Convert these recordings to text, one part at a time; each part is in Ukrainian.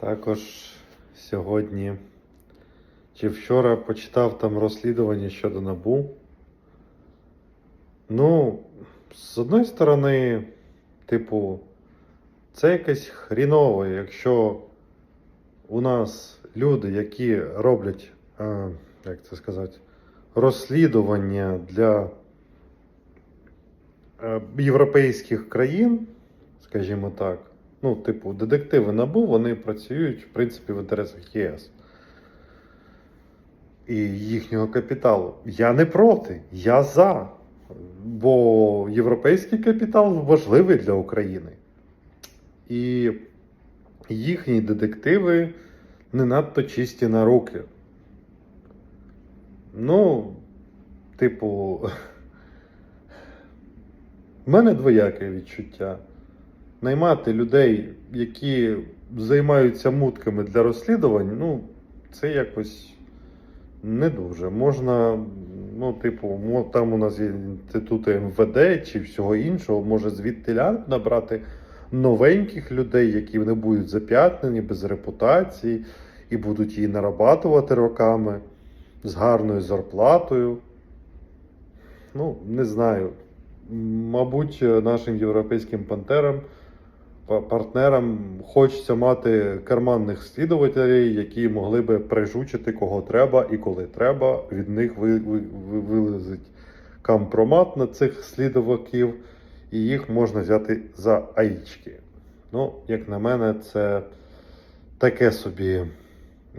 Також сьогодні чи вчора почитав там розслідування щодо набу. Ну, з одної сторони, типу, це якесь хріново, якщо у нас люди, які роблять, як це сказати, розслідування для е, європейських країн, скажімо так, ну, типу, детективи НАБУ, вони працюють, в принципі, в інтересах ЄС і їхнього капіталу. Я не проти, я за. Бо європейський капітал важливий для України. І їхні детективи не надто чисті на руки. Ну, типу, в мене двояке відчуття. Наймати людей, які займаються мутками для розслідувань, ну, це якось не дуже. Можна, ну, типу, там у нас є інститути МВД чи всього іншого, може звідти набрати новеньких людей, які не будуть зап'ятнені, без репутації, і будуть її нарабатувати роками з гарною зарплатою. Ну, не знаю. Мабуть, нашим європейським пантерам, па- партнерам хочеться мати карманних слідувателів, які могли би прижучити кого треба і коли треба. Від них ви, ви, ви, вилазить компромат на цих слідуваків, і їх можна взяти за аїчки. Ну, як на мене, це таке собі.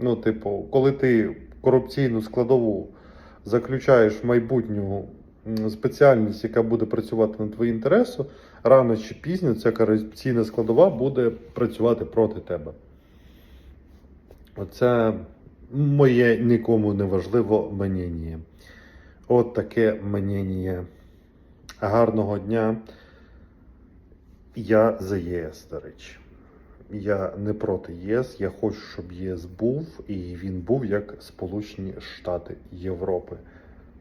Ну, типу, коли ти корупційну складову заключаєш в майбутню спеціальність, яка буде працювати на твої інтереси, рано чи пізно ця корупційна складова буде працювати проти тебе. Оце моє нікому не важливо мнення. От таке мнення. Гарного дня. Я за ЄС, до речі. Я не проти ЄС. Я хочу, щоб ЄС був, і він був як Сполучені Штати Європи.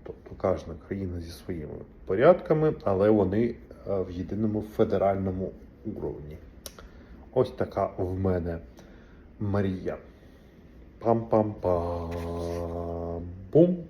Тобто кожна країна зі своїми порядками, але вони в єдиному федеральному уровні. Ось така в мене Марія. Пам-пам-пам. Бум.